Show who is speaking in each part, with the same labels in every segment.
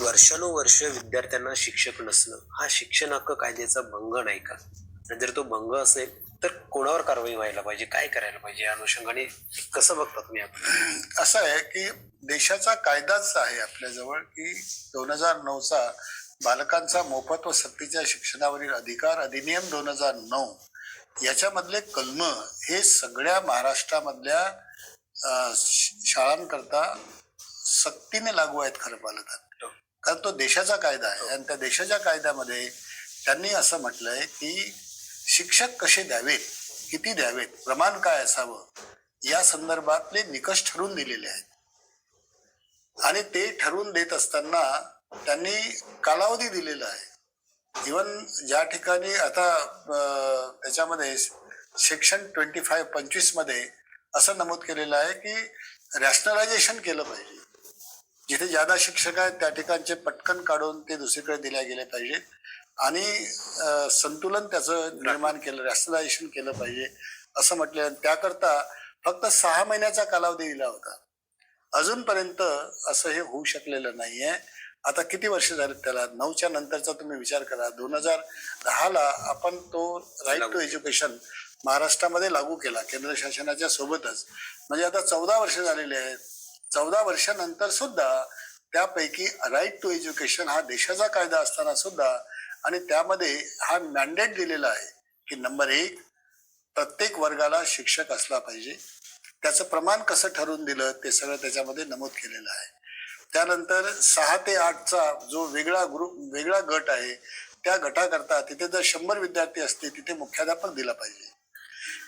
Speaker 1: वर्षानुवर्ष विद्यार्थ्यांना शिक्षक नसणं हा शिक्षण हक्क कायद्याचा भंग नाही का? आणि जर तो भंग असेल तर कोणावर कारवाई व्हायला पाहिजे? काय करायला पाहिजे? या अनुषंगाने कसं बघता तुम्ही आपण?
Speaker 2: असं आहे की देशाचा कायदाच आहे आपल्याजवळ की दोन हजार नऊचा बालकांचा मोफत व सक्तीच्या शिक्षणावरील अधिकार अधिनियम दोन हजार नऊ याच्यामधले कलम हे सगळ्या महाराष्ट्रामधल्या शाळांकरता सक्तीने लागू आहेत खरं पाहिलं तर कारण तो देशाचा कायदा आहे. आणि त्या देशाच्या कायद्यामध्ये त्यांनी असं म्हटलंय की शिक्षक कसे द्यावेत? किती द्यावेत? प्रमाण काय असावं? या संदर्भातले निकष ठरवून दिलेले आहेत. आणि ते ठरवून देत असताना त्यांनी कालावधी दिलेला आहे. इवन ज्या ठिकाणी आता त्याच्यामध्ये सेक्शन ट्वेंटी फाईव्ह पंचवीसमध्ये असं नमूद केलेलं आहे की रॅशनलायझेशन केलं पाहिजे. जिथे ज्यादा शिक्षक आहेत त्या ठिकाणचे पटकन काढून ते दुसरीकडे दिल्या गेले पाहिजेत. आणि संतुलन त्याचं निर्माण केलं रॅशनलायझेशन केलं पाहिजे असं म्हटलं. त्याकरता फक्त सहा महिन्याचा कालावधी दिला होता. अजूनपर्यंत असं हे होऊ शकलेलं नाहीये. आता किती वर्ष झाले त्याला? नऊच्या नंतरचा तुम्ही विचार करा. दोन हजार दहाला आपण तो राईट टू एज्युकेशन महाराष्ट्रामध्ये लागू केला केंद्र शासनाच्या सोबतच. म्हणजे आता चौदा वर्ष झालेली आहेत. चौदा वर्षानंतर सुद्धा त्यापैकी राईट टू एज्युकेशन हा देशाचा कायदा असताना सुद्धा आणि त्यामध्ये हा मॅन्डेट दिलेला आहे की नंबर एक प्रत्येक वर्गाला शिक्षक असला पाहिजे. त्याचं प्रमाण कसं ठरवून दिलं ते सगळं त्याच्यामध्ये नमूद केलेलं आहे. त्यानंतर सहा ते आठचा जो वेगळा ग्रुप वेगळा गट आहे त्या गटाकरता तिथे जर शंभर विद्यार्थी असते तिथे मुख्याध्यापक दिला पाहिजे.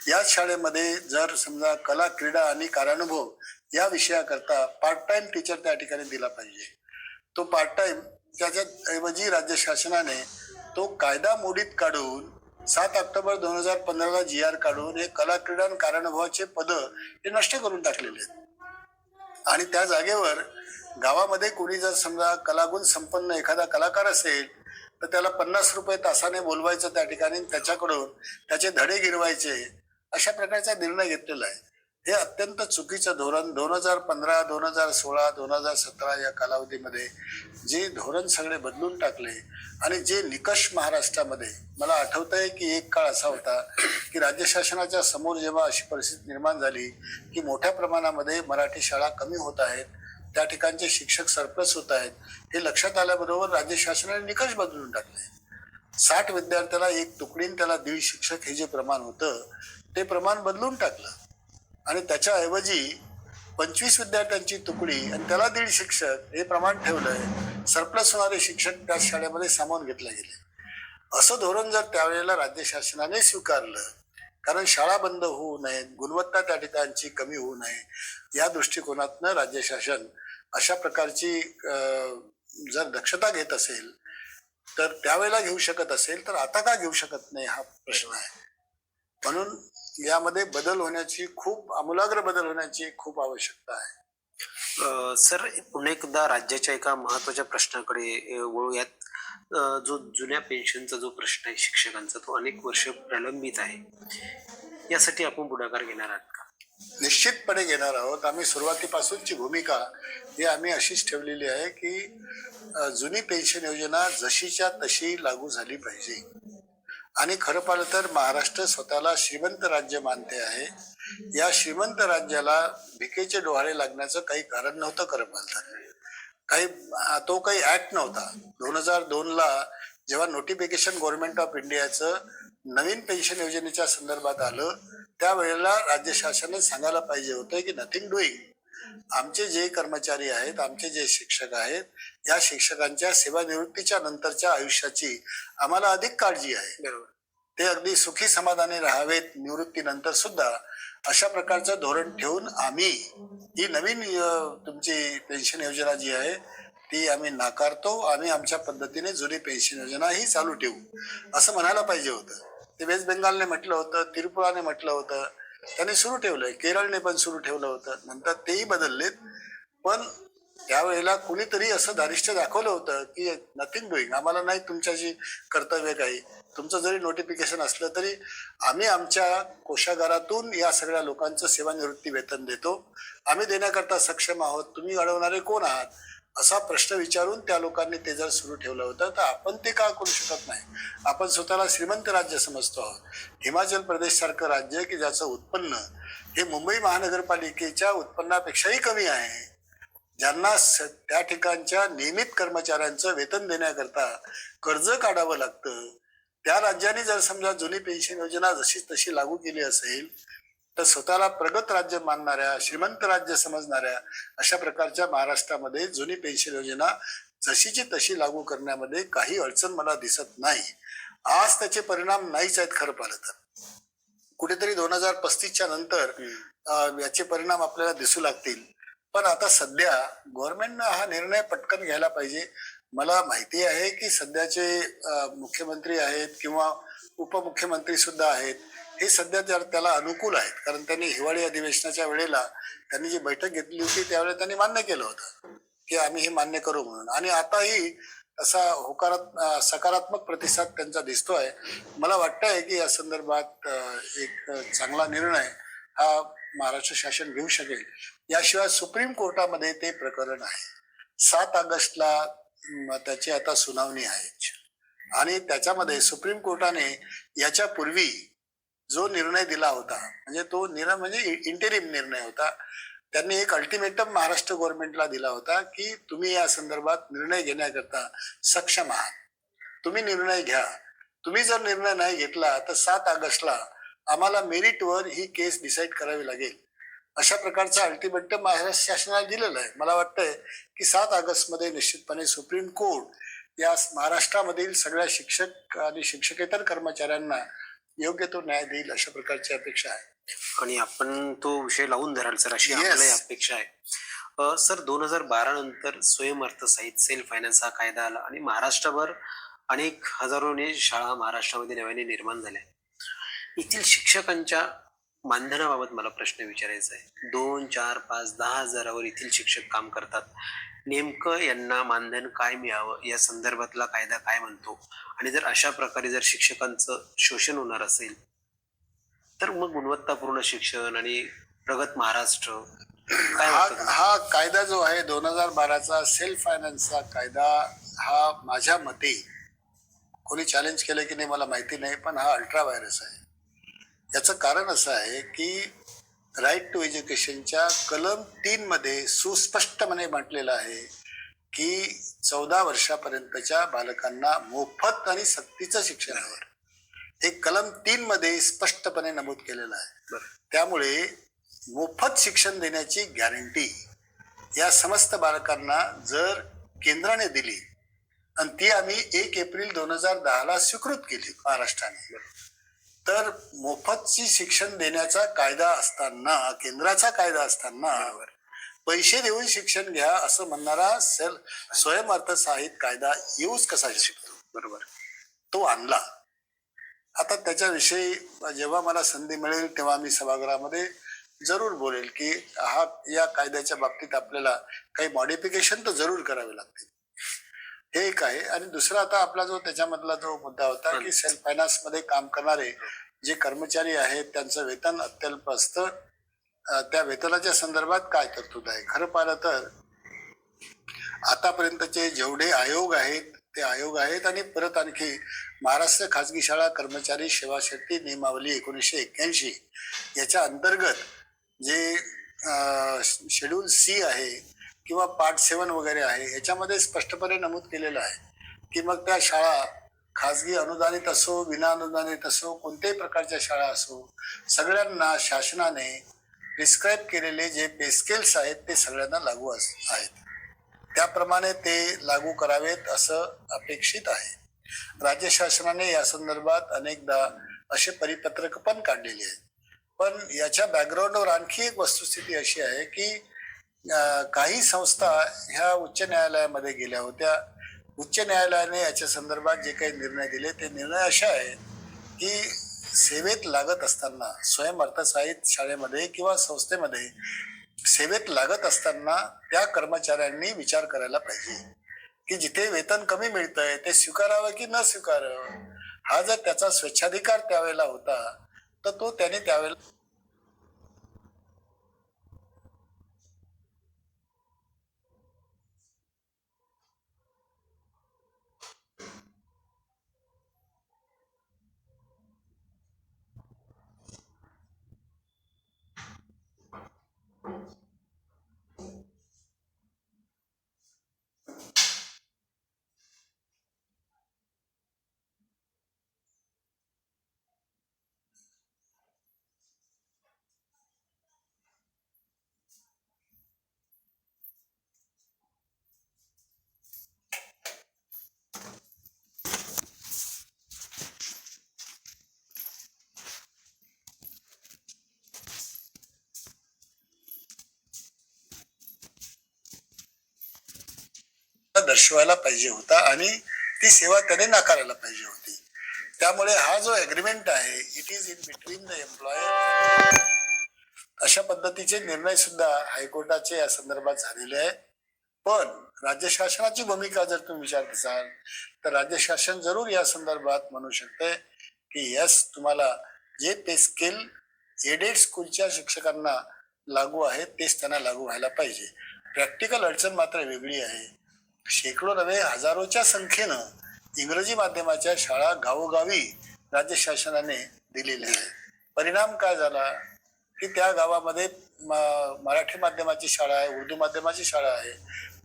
Speaker 2: याच शाळेमध्ये जर समजा कला क्रीडा आणि कार्यानुभव या विषयाकरता पार्ट टाइम टीचर त्या ठिकाणी दिला पाहिजे. तो पार्ट टाइम त्याच्या ऐवजी राज्य शासनाने तो कायदा मोडीत काढून सात ऑक्टोबर दोन हजार पंधराला जी आर काढून हे कला क्रीडा आणि कारणभावाचे पद हे नष्ट करून टाकलेले आहेत. आणि त्या जागेवर गावामध्ये कोणी जर समजा कलागुण संपन्न एखादा कलाकार असेल तर त्याला पन्नास रुपये तासाने बोलवायचं त्या ठिकाणी त्याच्याकडून त्याचे धडे गिरवायचे अशा प्रकारचा निर्णय घेतलेला आहे. हे अत्यंत चुकीचं धोरण दोन हजार पंधरा दोन हजार सोळा दोन हजार सतरा या कालावधीमध्ये जे धोरण सगळे बदलून टाकले आणि जे निकष महाराष्ट्रामध्ये मला आठवत आहे की एक काळ असा होता की राज्य शासनाच्या समोर जेव्हा अशी परिस्थिती निर्माण झाली की मोठ्या प्रमाणामध्ये मराठी शाळा कमी होत आहेत त्या ठिकाणचे शिक्षक सरप्लस होत आहेत हे लक्षात आल्याबरोबर राज्य शासनाने निकष बदलून टाकले. साठ विद्यार्थ्याला एक तुकडीन त्याला दीड शिक्षक हे जे प्रमाण होतं ते प्रमाण बदलून टाकलं. आणि त्याच्याऐवजी पंचवीस विद्यार्थ्यांची तुकडी आणि त्याला दीड शिक्षक हे प्रमाण ठेवलंय. सरप्लस होणारे शिक्षक त्या शाळेमध्ये सामावून घेतले गेले. असं धोरण जर त्यावेळेला राज्य शासनाने स्वीकारलं कारण शाळा बंद होऊ नयेत गुणवत्ता त्या ठिकाणची कमी होऊ नये या दृष्टिकोनातनं राज्य शासन अशा प्रकारची जर दक्षता घेत असेल तर त्यावेळेला घेऊ शकत असेल तर आता का घेऊ शकत नाही हा प्रश्न आहे. म्हणून यामध्ये बदल होण्याची खूप आमूलाग्र बदल होण्याची खूप आवश्यकता आहे.
Speaker 1: सर पुन्हा एकदा राज्याच्या एका महत्त्वाच्या प्रश्नाकडे वळूयात. जो जुन्या पेन्शनचा जो प्रश्न आहे शिक्षकांचा तो अनेक वर्ष प्रलंबित आहे. यासाठी आपण पुढाकार घेणार आहात का?
Speaker 2: निश्चितपणे घेणार आहोत. आम्ही सुरुवातीपासूनची भूमिका ही आम्ही अशीच ठेवलेली आहे की जुनी पेन्शन योजना जशीच्या तशी लागू झाली पाहिजे. आणि खरं पाहिलं तर महाराष्ट्र स्वतःला श्रीमंत राज्य मानते आहे. या श्रीमंत राज्याला भिकेचे डोहाळे लागण्याचं काही कारण नव्हतं खरं पाहिलं तर. काही तो काही ऍक्ट नव्हता. दोन हजार दोन ला जेव्हा नोटिफिकेशन गव्हर्नमेंट ऑफ इंडियाचं नवीन पेन्शन योजनेच्या संदर्भात आलं त्यावेळेला राज्य शासनाने सांगायला पाहिजे होतं की नथिंग डुईंग आमचे जे कर्मचारी आहेत आमचे जे शिक्षक आहेत या शिक्षकांच्या सेवानिवृत्तीच्या नंतरच्या आयुष्याची आम्हाला अधिक काळजी आहे.
Speaker 1: बरोबर.
Speaker 2: ते अगदी सुखी समाधानी राहावेत निवृत्तीनंतर सुद्धा अशा प्रकारचं धोरण ठेवून आम्ही ही नवीन तुमची पेन्शन योजना जी आहे ती आम्ही नाकारतो. आम्ही आमच्या पद्धतीने जुनी पेन्शन योजना ही चालू ठेवू. असं म्हणायला पाहिजे होतं. ते वेस्ट बेंगालने म्हटलं होतं त्रिपुराने म्हटलं होतं. त्यांनी सुरू ठेवलंय. केरळने पण सुरू ठेवलं होतं. नंतर तेही बदललेत. पण त्यावेळेला कुणीतरी असं धारिष्ट्य दाखवलं होतं की नथिंग डुईंग आम्हाला नाही तुमच्याशी कर्तव्य काही. तुमचं जरी नोटिफिकेशन असलं तरी आम्ही आमच्या कोशागारातून या सगळ्या लोकांचं सेवानिवृत्ती वेतन देतो. आम्ही देण्याकरता सक्षम आहोत. तुम्ही अडवणारे कोण आहात? असा प्रश्न विचारून त्या लोकांनी ते जर सुरू ठेवलं होतं तर आपण ते का करू शकत नाही? आपण स्वतःला श्रीमंत राज्य समजतो आहोत. हिमाचल प्रदेश सारखं राज्य की ज्याचं उत्पन्न हे मुंबई महानगरपालिकेच्या उत्पन्नापेक्षाही कमी आहे. ज्यांना त्या ठिकाणच्या नियमित कर्मचाऱ्यांचं वेतन देण्याकरता कर्ज काढावं लागतं त्या राज्याने जर समजा जुनी पेन्शन योजना जशी तशी लागू केली असेल तर स्वतःला प्रगत राज्य मानणाऱ्या श्रीमंत राज्य समजणाऱ्या अशा प्रकारच्या महाराष्ट्रामध्ये जुनी पेन्शन योजना जशीची तशी लागू करण्यामध्ये काही अडचण मला दिसत नाही. आज त्याचे परिणाम नाहीच आहेत खरं पाहिलं तर. कुठेतरी दोन हजार पस्तीसच्या नंतर याचे परिणाम आपल्याला दिसू लागतील. पण आता सध्या गव्हर्नमेंटनं हा निर्णय पटकन घ्यायला पाहिजे. मला माहिती आहे की सध्याचे मुख्यमंत्री आहेत किंवा उपमुख्यमंत्री सुद्धा आहेत हे सध्या जर त्याला अनुकूल आहेत कारण त्यांनी हिवाळी अधिवेशनाच्या वेळेला त्यांनी जी बैठक घेतली होती त्यावेळेला त्यांनी मान्य केलं होतं की आम्ही हे मान्य करू म्हणून. आणि आताही असा होकारात सकारात्मक प्रतिसाद त्यांचा दिसतोय. मला वाटतंय की या संदर्भात एक चांगला निर्णय हा महाराष्ट्र शासन घेऊ शकेल. याशिवाय सुप्रीम कोर्टामध्ये ते प्रकरण आहे. सात ऑगस्टला त्याची आता सुनावणी आहे. आणि त्याच्यामध्ये सुप्रीम कोर्टाने याच्या पूर्वी जो निर्णय दिला होता म्हणजे तो निर्णय म्हणजे इंटेरिम निर्णय होता त्यांनी एक अल्टिमेटम महाराष्ट्र गव्हर्नमेंटला दिला होता की तुम्ही या संदर्भात निर्णय घेण्याकरता सक्षम आहात. तुम्ही निर्णय घ्या. तुम्ही जर निर्णय नाही घेतला तर सात ऑगस्टला आम्हाला मेरिटवर ही केस डिसाईड करावी लागेल. अशा प्रकारचं अल्टिमेटम महाराष्ट्र शासनाला दिलेलं आहे. मला वाटतंय की सात ऑगस्टमध्ये निश्चितपणे सुप्रीम कोर्ट या महाराष्ट्रामधील सगळ्या शिक्षक आणि शिक्षकेतर कर्मचाऱ्यांना योग्य तो न्याय देईल अशा प्रकारची अपेक्षा आहे.
Speaker 1: आणि आपण तो विषय लावून धराल सर अशी. आपल्याला अपेक्षा आहे. सर दोन हजार बारा नंतर स्वयं अर्थसहित सेल्फ फायनान्स हा कायदा आला आणि महाराष्ट्रभर अनेक हजारोने शाळा महाराष्ट्रामध्ये नव्याने निर्माण झाल्या. येथील शिक्षकांच्या मानधनाबाबत मला प्रश्न विचारायचा आहे. दोन चार पाच दहा हजारावर येथील शिक्षक काम करतात. नेमकं यांना मानधन काय मिळावं? या संदर्भातला कायदा काय म्हणतो? आणि जर अशा प्रकारे जर शिक्षकांचं शोषण होणार असेल तर मग गुणवत्तापूर्ण शिक्षण आणि प्रगत महाराष्ट्र
Speaker 2: हा? हा कायदा जो आहे दोन हजार बाराचा सेल्फ फायनान्सचा कायदा हा माझ्या मते कोणी चॅलेंज केलं की नाही मला माहिती नाही पण हा अल्ट्रा व्हायरस आहे. याचं कारण असं आहे की राईट टू एज्युकेशनच्या कलम तीन मध्ये सुस्पष्टपणे म्हटलेलं आहे की चौदा वर्षापर्यंतच्या बालकांना मोफत आणि सक्तीचं शिक्षण आहे हे कलम तीन मध्ये स्पष्टपणे नमूद केलेलं आहे. त्यामुळे मोफत शिक्षण देण्याची गॅरंटी या समस्त बालकांना जर केंद्राने दिली आणि ती आम्ही एक एप्रिल दोन हजार दहाला स्वीकृत केली महाराष्ट्राने. तर मोफतची शिक्षण देण्याचा कायदा असताना केंद्राचा कायदा असताना. पैसे देऊन शिक्षण घ्या असं म्हणणारा सेल स्वयं अर्थसहाय्यित कायदा येऊच कसा शकतो?
Speaker 1: बरोबर.
Speaker 2: तो आणला. आता त्याच्याविषयी जेव्हा मला संधी मिळेल तेव्हा मी सभागृहामध्ये जरूर बोलेल की हा या कायद्याच्या बाबतीत आपल्याला काही मॉडिफिकेशन तर जरूर करावे लागतील. हे एक आहे. आणि दुसरा आता आपला जो त्याच्यामधला जो मुद्दा होता की सेल्फ फायनान्समध्ये काम करणारे जे कर्मचारी आहेत त्यांचं वेतन अत्यल्प असतं. त्या वेतनाच्या संदर्भात काय तरतूद आहे? खरं पाहिलं तर आतापर्यंतचे जेवढे आयोग आहेत ते आयोग आहेत आणि परत आणखी महाराष्ट्र खाजगी शाळा कर्मचारी सेवा शक्ती नियमावली एकोणीसशे एक्क्याऐंशी याच्या अंतर्गत जे शेड्यूल सी आहे किंवा पार्ट सेवन वगैरे आहे याच्यामध्ये स्पष्टपणे नमूद केलेलं आहे की मग त्या शाळा खाजगी अनुदानित असो विनाअनुदानित असो कोणत्याही प्रकारच्या शाळा असो सगळ्यांना शासनाने प्रिस्क्राईब केलेले जे पेस्केल्स आहेत ते सगळ्यांना लागू अस आहेत. त्याप्रमाणे ते लागू करावेत असं अपेक्षित आहे. राज्य शासनाने या संदर्भात अनेकदा असे परिपत्रक पण काढलेले आहेत. पण याच्या बॅकग्राऊंडवर आणखी एक वस्तुस्थिती अशी आहे की काही संस्था ह्या उच्च न्यायालयामध्ये गेल्या होत्या. उच्च न्यायालयाने याच्या संदर्भात जे काही निर्णय दिले ते निर्णय असे आहेत की सेवेत लागत असताना स्वयं अर्थसाहित शाळेमध्ये किंवा संस्थेमध्ये सेवेत लागत असताना त्या कर्मचाऱ्यांनी विचार करायला पाहिजे. की जिथे वेतन कमी मिळतंय ते स्वीकारावं की न स्वीकारावं? हा जर त्याचा स्वेच्छाधिकार त्यावेळेला होता तर तो त्याने त्यावेळेला दर्शवायला पाहिजे होता आणि ती सेवा त्याने नाकारायला पाहिजे होती. त्यामुळे हा जो अग्रीमेंट आहे it is in between the employer अशा पद्धतीचे निर्णय सुद्धा हायकोर्टाचे या संदर्भात झालेले आहे पण राज्य शासनाची भूमिका जर तुम्ही विचारत असाल तर राज्य शासन जरूर या संदर्भात म्हणू शकते की यस तुम्हाला जे पे स्किल एडेड स्कूलच्या शिक्षकांना लागू आहे तेच त्यांना लागू व्हायला पाहिजे. प्रॅक्टिकल अडचण मात्र वेगळी आहे. शेकडो नव्हे हजारोच्या संख्येनं इंग्रजी माध्यमाच्या शाळा गावोगावी राज्य शासनाने दिलेल्या आहे परिणाम काय झाला? की त्या गावामध्ये म- मराठी माध्यमाची शाळा आहे उर्दू माध्यमाची शाळा आहे.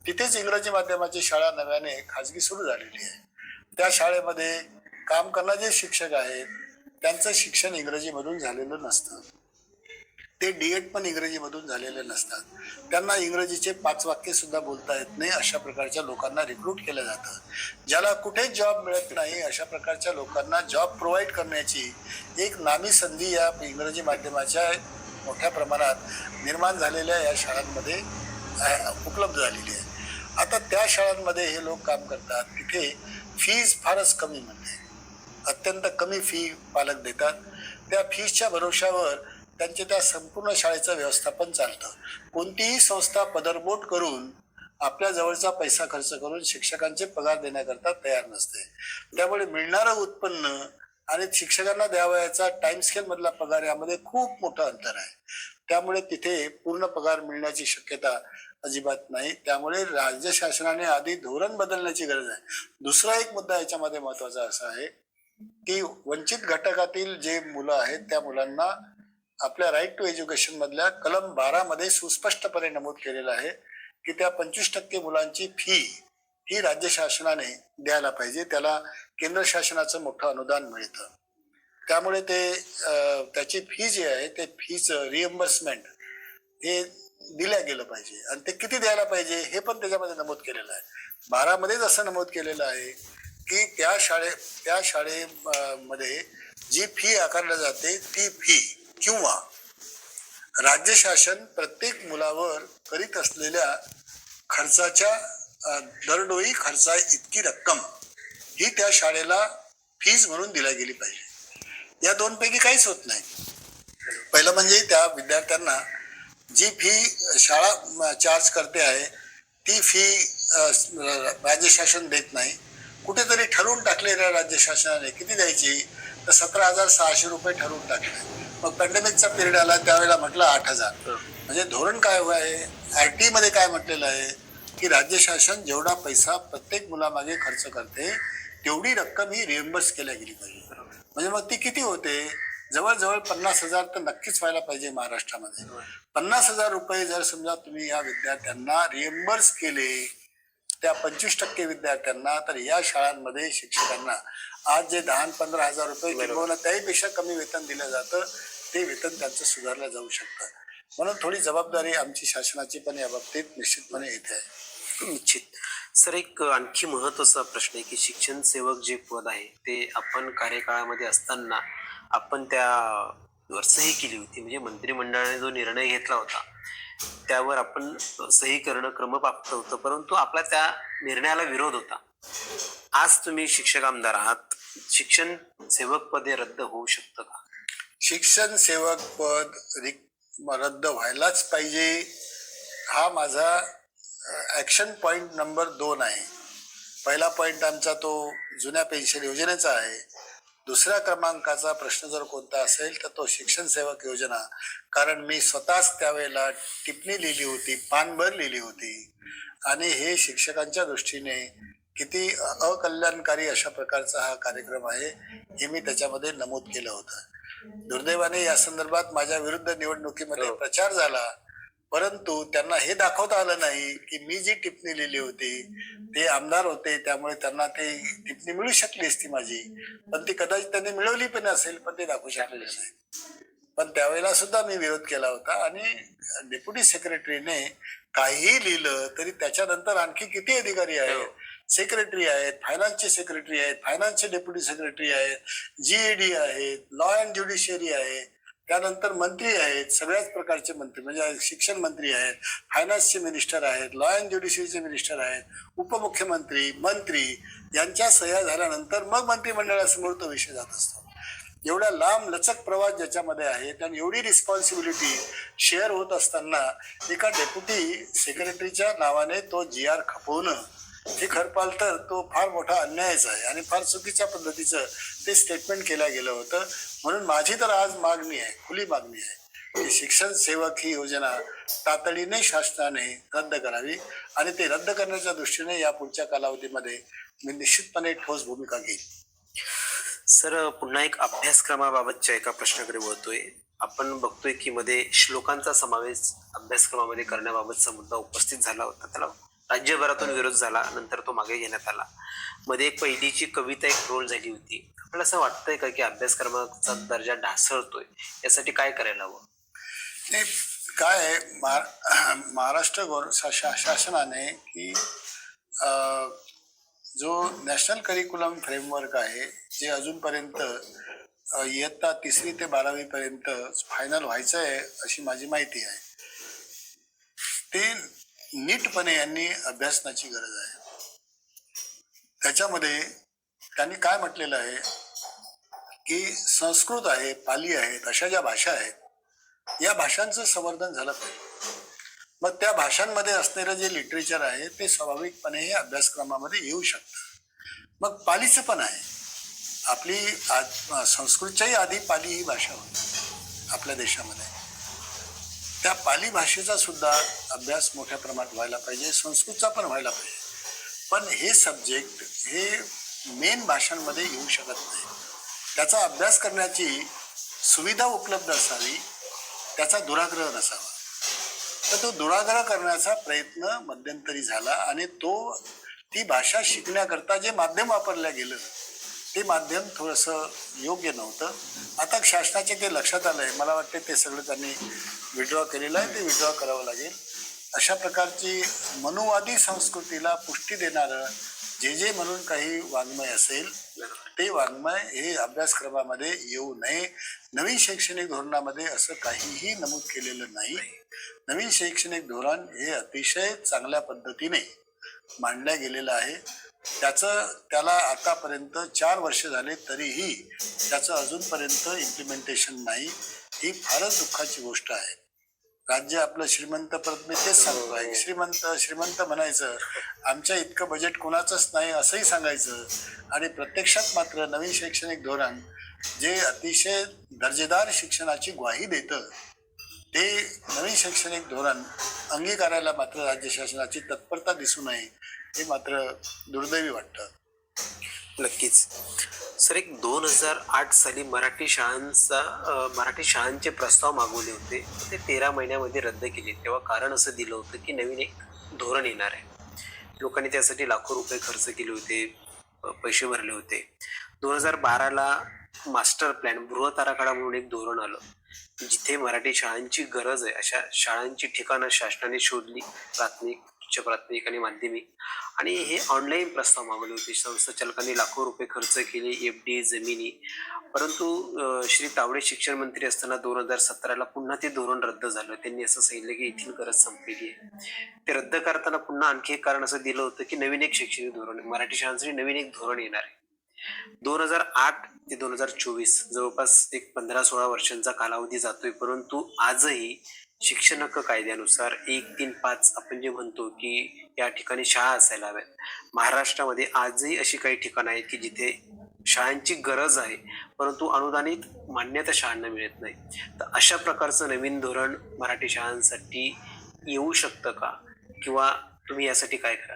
Speaker 2: तिथेच इंग्रजी माध्यमाची शाळा नव्याने खाजगी सुरू झालेली आहे. त्या शाळेमध्ये काम करणारे जे शिक्षक आहेत त्यांचं शिक्षण इंग्रजीमधून झालेलं नसतं. ते डीएड पण इंग्रजीमधून झालेले नसतात. त्यांना इंग्रजीचे पाच वाक्य सुद्धा बोलता येत नाही अशा प्रकारच्या लोकांना रिक्रूट केलं जातं. ज्याला कुठेच जॉब मिळत नाही अशा प्रकारच्या लोकांना जॉब प्रोव्हाइड करण्याची एक नामी संधी या इंग्रजी माध्यमाच्या मोठ्या प्रमाणात निर्माण झालेल्या या शाळांमध्ये उपलब्ध झालेली आहे. आता त्या शाळांमध्ये हे लोक काम करतात. तिथे फीज फारच कमी म्हणते. अत्यंत कमी फी पालक देतात. त्या फीजच्या भरोशावर त्यांचे त्या संपूर्ण शाळेचं व्यवस्थापन चालतं. कोणतीही संस्था पदरबोट करून आपल्या जवळचा पैसा खर्च करून शिक्षकांचे पगार देण्याकरता तयार नसते. त्यामुळे मिळणारं उत्पन्न आणि शिक्षकांना द्यावयाचा टाइम स्केल मधला पगार यामध्ये खूप मोठं अंतर आहे. त्यामुळे तिथे पूर्ण पगार मिळण्याची शक्यता अजिबात नाही. त्यामुळे राज्य शासनाने आधी धोरण बदलण्याची गरज आहे. दुसरा एक मुद्दा याच्यामध्ये महत्त्वाचा असा आहे की वंचित घटकातील जे मुलं आहेत त्या मुलांना आपल्या राईट टू एज्युकेशन मधल्या कलम बारा मध्ये सुस्पष्टपणे नमूद केलेलं आहे की त्या पंचवीस टक्के मुलांची फी ही राज्य शासनाने द्यायला पाहिजे. त्याला केंद्र शासनाचं मोठं अनुदान मिळतं. त्यामुळे ते त्याची फी जी आहे ते फीच रिएम्बर्समेंट हे दिल्या गेलं पाहिजे. आणि ते किती द्यायला पाहिजे हे पण त्याच्यामध्ये नमूद केलेलं आहे. बारामध्येच असं नमूद केलेलं आहे की त्या शाळे त्या शाळेमध्ये जी फी आकारली जाते ती फी किंवा राज्य शासन प्रत्येक मुलावर करीत असलेल्या खर्चाच्या दरडोई खर्चा इतकी रक्कम ही त्या शाळेला फीज म्हणून दिल्या गेली पाहिजे. या दोनपैकी काहीच होत नाही. पहिलं म्हणजे त्या विद्यार्थ्यांना जी फी शाळा चार्ज करते आहे ती फी राज्य शासन देत नाही. कुठेतरी ठरवून टाकलेल्या राज्य शासनाने किती द्यायची? तर सतरा हजार सहाशे रुपये ठरवून टाकले. मग पॅन्डेमिकचा पिरियड आला त्यावेळेला म्हटलं आठ हजार. म्हणजे धोरण काय आहे? आर टी मध्ये काय म्हटलेलं आहे? की राज्य शासन जेवढा पैसा प्रत्येक मुलामागे खर्च करते तेवढी रक्कम ही रिएम्बर्स केल्या गेली पाहिजे. म्हणजे मग ती किती होते? जवळजवळ पन्नास हजार तर नक्कीच व्हायला पाहिजे महाराष्ट्रामध्ये. पन्नास हजार रुपये जर समजा तुम्ही या विद्यार्थ्यांना रिएम्बर्स केले त्या पंचवीस टक्के विद्यार्थ्यांना तर या शाळांमध्ये शिक्षकांना आज जे दहा पंधरा हजार रुपये किंवा त्याहीपेक्षा कमी वेतन दिलं जातं ते वेतन त्यांचं सुधारलं जाऊ शकतं. म्हणून थोडी जबाबदारी आमची शासनाची पण या बाबतीत निश्चितपणे येते आहे.
Speaker 1: निश्चित. सर एक आणखी महत्त्वाचा प्रश्न आहे की शिक्षण सेवक जे पद आहे ते आपण कार्यकाळामध्ये असताना आपण त्यावर सही केली होती. म्हणजे मंत्रिमंडळाने जो निर्णय घेतला होता त्यावर आपण सही करणं क्रमप्राप्त होतं परंतु आपला त्या निर्णयाला विरोध होता. आज तुम्ही शिक्षक आमदार आहात. शिक्षण सेवक पद हे रद्द होऊ शकतं का?
Speaker 2: शिक्षण सेवक पद रद्द व्हायलाच पाहिजे. हा माझा ऍक्शन पॉइंट नंबर दोन आहे. पहिला पॉइंट आमचा तो जुन्या पेन्शन योजनेचा आहे. दुसऱ्या क्रमांकाचा प्रश्न जर कोणता असेल तर तो शिक्षण सेवक योजना. कारण मी स्वतःच त्यावेळेला टिप्पणी लिहिली होती पानभर लिहिली होती. आणि हे शिक्षकांच्या दृष्टीने किती अकल्याणकारी अशा प्रकारचा हा कार्यक्रम आहे हे मी त्याच्यामध्ये नमूद केलं होतं. दुर्दैवाने या संदर्भात माझ्या विरुद्ध निवडणुकीमध्ये
Speaker 1: हो.
Speaker 2: प्रचार झाला. परंतु त्यांना हे दाखवता आलं नाही की मी जी टिप्पणी लिहिली होती ते आमदार होते त्यामुळे त्यांना ते टिप्पणी मिळू शकली असती माझी. पण ती कदाचित त्यांनी मिळवली पण असेल पण ते दाखवू शकलेले नाही. पण त्यावेळेला सुद्धा मी विरोध केला होता आणि डेप्युटी सेक्रेटरीने काहीही लिहिलं तरी त्याच्यानंतर आणखी किती अधिकारी आहेत? सेक्रेटरी आहेत फायनान्सचे सेक्रेटरी आहेत फायनान्सचे डेप्युटी सेक्रेटरी आहेत जीएडी आहेत लॉ अँड ज्युडिशियरी आहे त्यानंतर मंत्री आहेत सगळ्याच प्रकारचे मंत्री म्हणजे शिक्षण मंत्री आहेत फायनान्सचे मिनिस्टर आहेत लॉ अँड ज्युडिशरीचे मिनिस्टर आहेत उपमुख्यमंत्री मंत्री यांच्या सह्या झाल्यानंतर मग मंत्रिमंडळासमोर तो विषय जात असतो. एवढा लांब लचक प्रवास ज्याच्यामध्ये आहे आणि एवढी रिस्पॉन्सिबिलिटी शेअर होत असताना एका डेप्युटी सेक्रेटरीच्या नावाने तो जी आर खपवणं हे खरपाल तर तो फार मोठा अन्यायच आहे आणि फार चुकीच्या पद्धतीचं ते स्टेटमेंट केलं गेलं होतं. म्हणून माझी तर आज मागणी आहे खुली मागणी आहे की शिक्षण सेवक ही योजना तातडीने शासनाने रद्द करावी आणि ते रद्द करण्याच्या दृष्टीने या पुढच्या कालावधीमध्ये मी निश्चितपणे ठोस भूमिका घेईन.
Speaker 1: सर पुन्हा एक अभ्यासक्रमाबाबतच्या एका प्रश्नाकडे वळतोय. आपण बघतोय की मध्ये श्लोकांचा समावेश अभ्यासक्रमामध्ये करण्याबाबतचा मुद्दा उपस्थित झाला होता. त्याला राज्यभरातून विरोध झाला नंतर तो मागे घेण्यात आला. मध्ये एक पहिलीची कविता एक रोल झाली होती. आपल्याला असं वाटतंय का की अभ्यासक्रमाचा दर्जा ढासळतोय? यासाठी काय करायला हवं?
Speaker 2: नाही काय आहे, महाराष्ट्र शा- शा- शासनाने की जो नॅशनल करिक्युलम फ्रेमवर्क आहे जे अजूनपर्यंत इयत्ता तिसरी ते बारावी पर्यंत फायनल व्हायचं आहे अशी माझी माहिती आहे. ते नीटपणे यांनी अभ्यासनाची गरज आहे. त्याच्यामध्ये त्यांनी काय म्हटलेलं आहे? की संस्कृत आहे पाली आहेत अशा ज्या भाषा आहेत या भाषांचं संवर्धन झालं पाहिजे. मग त्या भाषांमध्ये असणारं जे लिटरेचर आहे ते स्वाभाविकपणे हे अभ्यासक्रमामध्ये येऊ शकतं. मग पालीचं पण आहे. आपली आ- संस्कृतच्याही आधी पाली ही भाषा होती आपल्या देशामध्ये. त्या पाली भाषेचा सुद्धा अभ्यास मोठ्या प्रमाणात व्हायला पाहिजे संस्कृतचा पण व्हायला पाहिजे. पण हे सब्जेक्ट हे मेन भाषांमध्ये येऊ शकत नाही. त्याचा अभ्यास करण्याची सुविधा उपलब्ध असावी त्याचा दुराग्रह नसावा. तर तो दुराग्रह करण्याचा प्रयत्न मध्यंतरी झाला आणि तो ती भाषा शिकण्याकरता जे माध्यम वापरलं गेलं ते माध्यम थोडंसं योग्य नव्हतं. आता शासनाचे ते लक्षात आलं आहे मला वाटते ते सगळं त्यांनी विड्रॉ केलेलं आहे. ते विड्रॉ करावं लागेल. अशा प्रकारची मनुवादी संस्कृतीला पुष्टी देणारं जे जे म्हणून काही वाङ्मय असेल ते वाङ्मय हे अभ्यासक्रमामध्ये येऊ नये. नवीन शैक्षणिक धोरणामध्ये असं काहीही नमूद केलेलं नाही. नवीन शैक्षणिक धोरण हे अतिशय चांगल्या पद्धतीने मांडलं गेलेलं आहे. त्याचं त्याला आतापर्यंत चार वर्ष झाले तरीही त्याचं अजूनपर्यंत इम्प्लिमेंटेशन नाही. ही फारच दुःखाची गोष्ट आहे. राज्य आपलं श्रीमंत परत मी तेच सांगतो आहे श्रीमंत श्रीमंत म्हणायचं आमच्या इतकं बजेट कोणाचंच नाही असंही सांगायचं. आणि प्रत्यक्षात मात्र नवीन शैक्षणिक धोरण जे अतिशय दर्जेदार शिक्षणाची ग्वाही देतं ते नवीन शैक्षणिक धोरण अंगीकारायला मात्र राज्य शासनाची तत्परता दिसू नये हे मात्र दुर्दैवी वाटतं.
Speaker 1: नक्कीच. सर एक दोन हजार आठ साली मराठी शाळांचा मराठी शाळांचे प्रस्ताव मागवले होते. ते तेरा महिन्यामध्ये रद्द केले. तेव्हा कारण असं दिलं होतं की नवीन एक धोरण येणार आहे. लोकांनी त्यासाठी लाखो रुपये खर्च केले होते पैसे भरले होते. दोन हजार बाराला मास्टर प्लॅन बृहत आराखडा म्हणून एक धोरण आलं. जिथे मराठी शाळांची गरज आहे अशा शाळांची ठिकाणं शासनाने शोधली प्राथमिक उच्च प्राथमिक आणि माध्यमिक. आणि हे ऑनलाईन प्रस्ताव मागवले होते संस्थाचालकांनी लाखो रुपये खर्च केले एफ डी जमिनी. परंतु श्री तावडे शिक्षण मंत्री असताना दोन हजार सतराला पुन्हा ते धोरण रद्द झालं. त्यांनी असं सांगितलं की येथील गरज संपलेली आहे ते रद्द करताना पुन्हा आणखी एक कारण असं दिलं होतं की नवीन एक शैक्षणिक धोरण आहे. मराठी शाळांसाठी नवीन एक धोरण येणार आहे. दोन हजार आठ ते दोन हजार चोवीस जवळपास एक पंधरा सोळा वर्षांचा कालावधी जातोय. परंतु आजही शिक्षण हक्क कायद्यानुसार एक तीन पाच आपण जे म्हणतो की या ठिकाणी शाळा असायला हव्यात. महाराष्ट्रामध्ये आजही अशी काही ठिकाणं आहेत की जिथे शाळांची गरज आहे परंतु अनुदानित मान्यता शाळांना मिळत नाही. तर अशा प्रकारचं नवीन धोरण मराठी शाळांसाठी येऊ शकतं का? किंवा तुम्ही यासाठी काय करा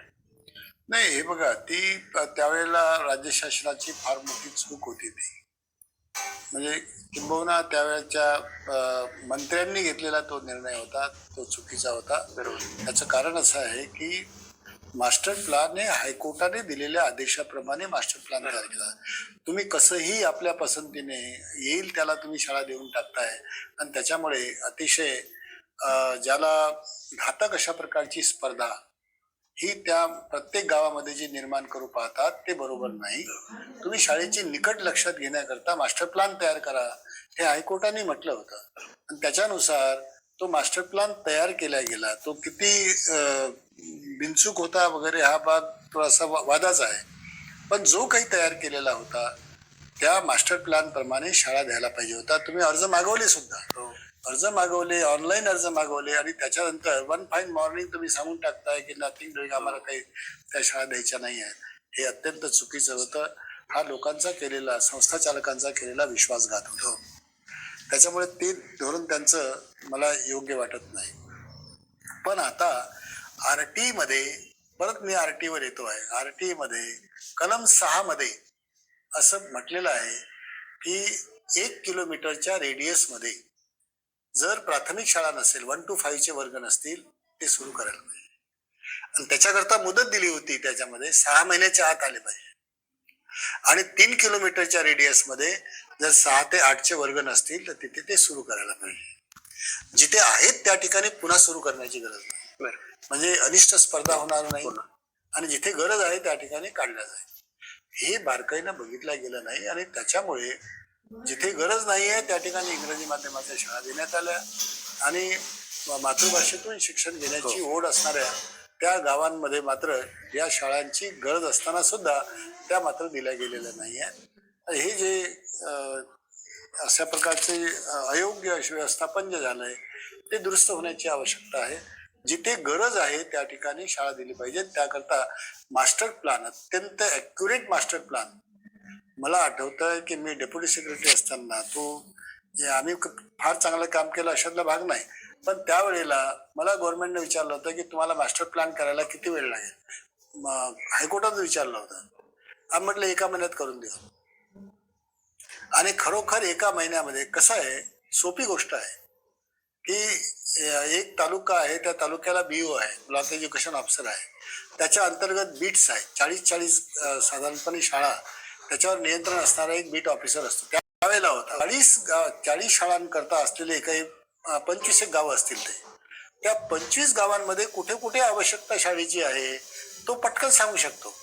Speaker 2: नाही हे बघा ती त्यावेळेला राज्य शासनाची फार मोठी चूक होती ती. म्हणजे किंबहुना त्यावेळेच्या मंत्र्यांनी घेतलेला तो निर्णय होता तो चुकीचा होता. त्याचं कारण असं आहे की मास्टर प्लॅन हे हायकोर्टाने दिलेल्या आदेशाप्रमाणे मास्टर प्लॅन तयार केला. तुम्ही कसंही आपल्या पसंतीने येईल त्याला तुम्ही शाळा देऊन टाकताय. आणि त्याच्यामुळे अतिशय ज्याला घातक अशा प्रकारची स्पर्धा ही त्या प्रत्येक गावामध्ये जी निर्माण करू पाहतात ते बरोबर नाही. तुम्ही शाळेची निकट लक्षात घेण्याकरता मास्टर प्लॅन तयार करा हे हायकोर्टाने म्हटलं होतं. आणि त्याच्यानुसार तो मास्टर प्लॅन तयार केला गेला. तो किती बिनचूक होता वगैरे हा भाग थोडासा वादाच वादाचा आहे. पण जो काही तयार केलेला होता त्या मास्टर प्लॅन प्रमाणे शाळा द्यायला पाहिजे होता. तुम्ही अर्ज मागवले सुद्धा.
Speaker 1: हो.
Speaker 2: अर्ज मागवले ऑनलाईन अर्ज मागवले आणि त्याच्यानंतर वन फाईन मॉर्निंग तुम्ही सांगून टाकताय की नथिंग डुईंग आम्हाला काही त्या शाळा द्यायच्या नाही आहेत. हे अत्यंत चुकीचं होतं. हा लोकांचा केलेला संस्था चालकांचा केलेला विश्वासघात होतो. त्याच्यामुळे ते धोरण त्यांचं मला योग्य वाटत नाही. पण आता आर टी मध्ये परत मी आर टी वर येतो आहे. आर टी मध्ये कलम सहा मध्ये असं म्हटलेलं आहे की एक किलोमीटरच्या रेडियसमध्ये जर प्राथमिक शाळा नसेल वन टू फाईव्हचे वर्ग नसतील ते सुरू करायला पाहिजे. आणि त्याच्याकरता मुदत दिली होती त्याच्यामध्ये सहा महिन्याच्या आत आले पाहिजे. आणि तीन किलोमीटरच्या रेडियसमध्ये जर सहा ते आठचे वर्ग नसतील तर तिथे ते सुरू करायला पाहिजे. जिथे आहेत त्या ठिकाणी पुन्हा सुरू करण्याची गरज नाही. म्हणजे अनिष्ट स्पर्धा होणार नाही. आणि जिथे गरज आहे त्या ठिकाणी काढल्या जाईल. हे बारकाईनं बघितलं गेलं नाही आणि त्याच्यामुळे जिथे गरज नाही आहे त्या ठिकाणी इंग्रजी माध्यमाच्या शाळा देण्यात आल्या. आणि मातृभाषेतून शिक्षण घेण्याची ओढ असणाऱ्या त्या गावांमध्ये मात्र या शाळांची गरज असताना सुद्धा त्या मात्र दिल्या गेलेल्या नाही आहेत. हे जे अशा प्रकारचे अयोग्य व्यवस्थापन जे झालंय ते दुरुस्त होण्याची आवश्यकता आहे. जिथे गरज आहे त्या ठिकाणी शाळा दिली पाहिजे. त्याकरता मास्टर प्लॅन अत्यंत ॲक्युरेट मास्टर प्लॅन मला आठवतं की मी डेप्युटी सेक्रेटरी असताना तो आम्ही फार चांगलं काम केलं अशातला भाग नाही. पण त्यावेळेला मला गव्हर्नमेंटने विचारलं होतं की तुम्हाला मास्टर प्लॅन करायला किती वेळ लागेल? मग हायकोर्टात विचारलं होतं. आम्ही म्हटलं एका महिन्यात करून देऊ. आणि खरोखर एका महिन्यामध्ये कसं आहे सोपी गोष्ट आहे की एक तालुका आहे त्या तालुक्याला बीओ आहे ब्लॉक एज्युकेशन ऑफिसर आहे. त्याच्या अंतर्गत बीट्स आहे. चाळीस चाळीस साधारणपणे शाळा त्याच्यावर नियंत्रण असणारा एक बीट ऑफिसर असतो. त्यावेळेला होता. चाळीस गाव चाळीस शाळांकरता असलेले काही पंचवीस एक गावं असतील ते. त्या पंचवीस गावांमध्ये कुठे कुठे आवश्यकता शाळेची आहे तो पटकन सांगू शकतो.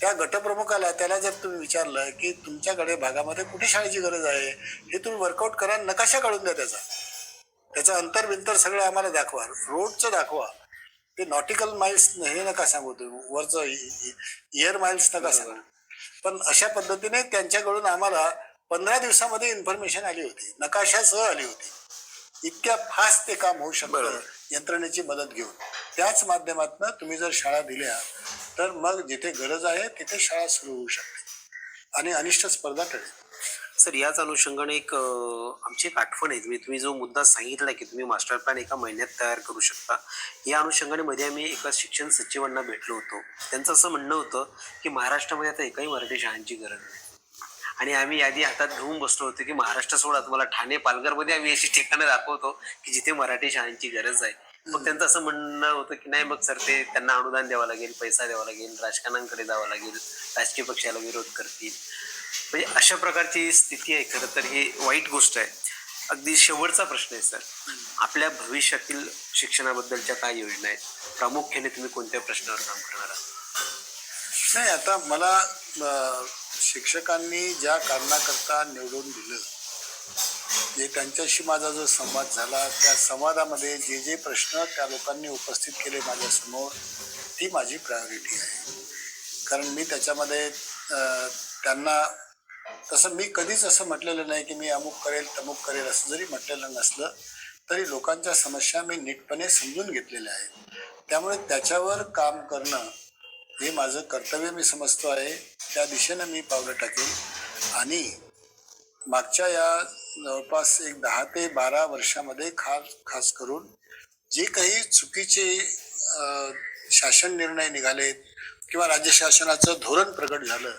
Speaker 2: त्या गटप्रमुखाला त्याला जर तुम्ही विचारलं की तुमच्याकडे भागामध्ये कुठे शाळेची गरज आहे हे तुम्ही वर्कआउट करा नकाशा काढून द्या त्याचा. त्याचं अंतर विंतर सगळं आम्हाला दाखवा. रोडचं दाखवा. ते नॉटिकल माइल्स हे नका सांगू तुम्ही. वरचं इयर माइल्स नका सांगा. पण अशा पद्धतीने त्यांच्याकडून आम्हाला पंधरा दिवसामध्ये इन्फॉर्मेशन आली होती. नकाशासह आली होती. इतक्या फास्ट ते काम होऊ शकतं. यंत्रणेची मदत घेऊन. त्याच माध्यमातून तुम्ही जर शाळा दिल्या तर मग जिथे गरज आहे तिथे शाळा सुरू होऊ शकते. आणि अनिष्ट स्पर्धा टळेल
Speaker 1: सर याच अनुषंगाने एक आमची एक आठवण आहे. तुम्ही तुम्ही जो मुद्दा सांगितला की तुम्ही मास्टर प्लॅन एका महिन्यात तयार करू शकता या अनुषंगाने मध्ये आम्ही एका शिक्षण सचिवांना भेटलो होतो. त्यांचं असं म्हणणं होतं की महाराष्ट्रामध्ये आता एकाही मराठी शाळांची गरज नाही. आणि आम्ही यादी हातात घेऊन बसलो होतो की महाराष्ट्र सोडा तुम्हाला ठाणे पालघरमध्ये आम्ही अशी ठिकाणं दाखवतो की जिथे मराठी शाळांची गरज आहे. मग त्यांचं असं म्हणणं होतं की नाही मग सर ते त्यांना अनुदान द्यावं लागेल पैसा द्यावा लागेल राजकारणांकडे जावं लागेल राजकीय पक्षाला विरोध करतील. म्हणजे अशा प्रकारची स्थिती आहे खरं तर ही वाईट गोष्ट आहे. अगदी शेवटचा प्रश्न आहे सर. आपल्या भविष्यातील शिक्षणाबद्दलच्या काय योजना आहेत? प्रामुख्याने तुम्ही कोणत्या प्रश्नावर काम करणार आहात?
Speaker 2: नाही आता मला शिक्षकांनी ज्या कारणाकरता निवडून दिलं जे त्यांच्याशी माझा जो संवाद झाला त्या संवादामध्ये जे जे प्रश्न त्या लोकांनी उपस्थित केले माझ्यासमोर ती माझी प्रायोरिटी आहे. कारण मी त्याच्यामध्ये त्यांना तसं मी कधीच असं म्हटलेलं नाही की मी अमुक करेल तमुक करेल असं जरी म्हटलेलं नसलं तरी लोकांच्या समस्या मी नीटपणे समजून घेतलेल्या आहेत. त्यामुळे त्याच्यावर काम करणं हे माझं कर्तव्य मी समजतो आहे. त्या दिशेनं मी पावलं टाकेन. आणि मागच्या या जवळपास एक दहा ते बारा वर्षामध्ये खास खास करून जे काही चुकीचे शासन निर्णय निघालेत किंवा राज्य शासनाचं धोरण प्रकट झालं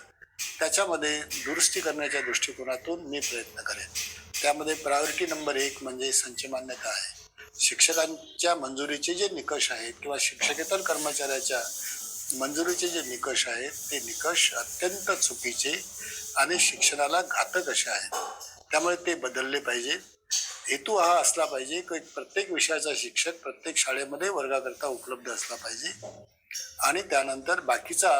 Speaker 2: त्याच्यामध्ये दुरुस्ती करण्याच्या दृष्टिकोनातून मी प्रयत्न करेन. त्यामध्ये प्रायोरिटी नंबर एक म्हणजे संचमान्यता आहे. शिक्षकांच्या मंजुरीचे जे निकष आहेत किंवा शिक्षकेतर कर्मचाऱ्याच्या मंजुरीचे जे निकष आहेत ते निकष अत्यंत चुकीचे आणि शिक्षणाला घातक असे आहेत. त्यामुळे ते बदलले पाहिजे. हेतू हा असला पाहिजे की प्रत्येक विषयाचा शिक्षक प्रत्येक शाळेमध्ये वर्गाकरता उपलब्ध असला पाहिजे. आणि त्यानंतर बाकीचा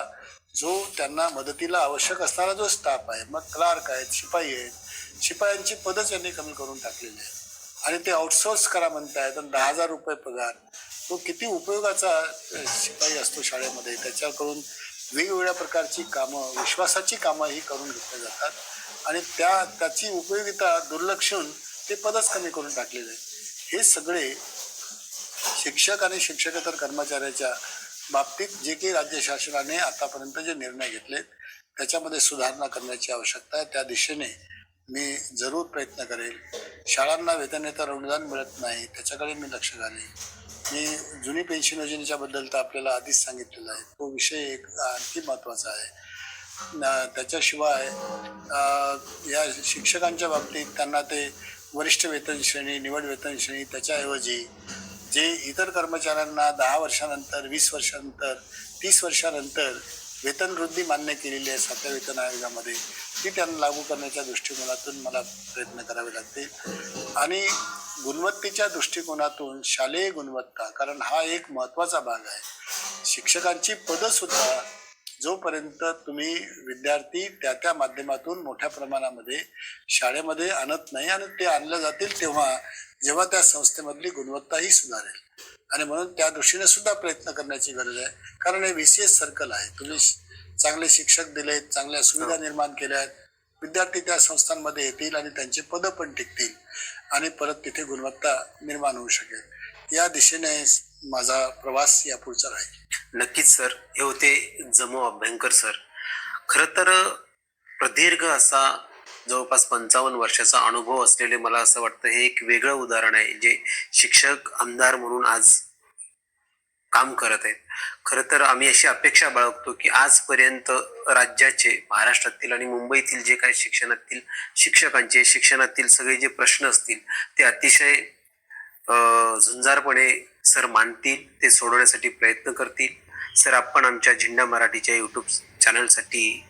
Speaker 2: जो त्यांना मदतीला आवश्यक असणारा जो स्टाफ आहे मग क्लार्क आहेत शिपाई आहेत शिपायांची पदच यांनी कमी करून टाकलेली आहे आणि ते आउटसोर्स करा म्हणतायत आणि दहा हजार रुपये पगार. तो किती उपयोगाचा शिपाई असतो शाळेमध्ये. त्याच्याकडून वेगवेगळ्या प्रकारची कामं विश्वासाची कामं ही करून घेतली जातात. आणि त्या त्याची उपयोगिता दुर्लक्षून ते पदच कमी करून टाकलेले आहे हे सगळे शिक्षक आणि शिक्षकेतर कर्मचाऱ्याच्या बाबतीत जे काही राज्य शासनाने आतापर्यंत जे निर्णय घेतले त्याच्यामध्ये सुधारणा करण्याची आवश्यकता आहे. त्या दिशेने मी जरूर प्रयत्न करेल. शाळांना वेतनेतर अनुदान मिळत नाही त्याच्याकडे मी लक्ष घालेन मी जुनी पेन्शन योजनेच्या बद्दल तर आपल्याला आधीच सांगितलेलं आहे. तो विषय एक आणखी महत्त्वाचा आहे. न- त्याच्याशिवाय या शिक्षकांच्या बाबतीत त्यांना ते वरिष्ठ वेतन श्रेणी निवड वेतन श्रेणी त्याच्याऐवजी जे इतर कर्मचाऱ्यांना दहा वर्षानंतर वीस वर्षानंतर तीस वर्षानंतर वेतन वृद्धी मान्य केलेली आहे सातव्या वेतन आयोगामध्ये ती त्यांना लागू करण्याच्या दृष्टिकोनातून मला प्रयत्न करावे लागतील. आणि गुणवत्तेच्या दृष्टिकोनातून शालेय गुणवत्ता कारण हा एक महत्त्वाचा भाग आहे. शिक्षकांची पदं सुद्धा जोपर्यंत तुम्ही विद्यार्थी त्या त्या माध्यमातून मोठ्या प्रमाणामध्ये शाळेमध्ये आणत नाही आणि ते आणलं जातील तेव्हा जेव्हा त्या संस्थेमधली गुणवत्ताही सुधारेल. आणि म्हणून त्या दृष्टीने सुद्धा प्रयत्न करण्याची गरज आहे. कारण हे एस सर्कल आहे. तुम्ही चांगले शिक्षक दिलेत चांगल्या सुविधा निर्माण केल्या आहेत. विद्यार्थी त्या संस्थांमध्ये येतील आणि त्यांची पदं पण टिकतील आणि परत तिथे गुणवत्ता निर्माण होऊ शकेल. या दिशेने माझा प्रवास या पुढचा राहील.
Speaker 1: नक्कीच सर. हे होते जमो अभ्यंकर सर. खर तर प्रदीर्घ असा जवळपास पंचावन्न वर्षाचा अनुभव असलेले मला असं वाटतं हे एक वेगळं उदाहरण आहे जे शिक्षक आमदार म्हणून आज काम करत आहेत. खरं तर आम्ही अशी अपेक्षा बाळगतो की आजपर्यंत राज्याचे महाराष्ट्रातील आणि मुंबईतील जे काही शिक्षणातील शिक्षकांचे शिक्षणातील सगळे जे प्रश्न असतील ते अतिशय झुंजारपणे सर मानतील ते सोडवण्यासाठी प्रयत्न करतील. सर आपण आमच्या झेंडा मराठीच्या यूट्यूब चॅनलसाठी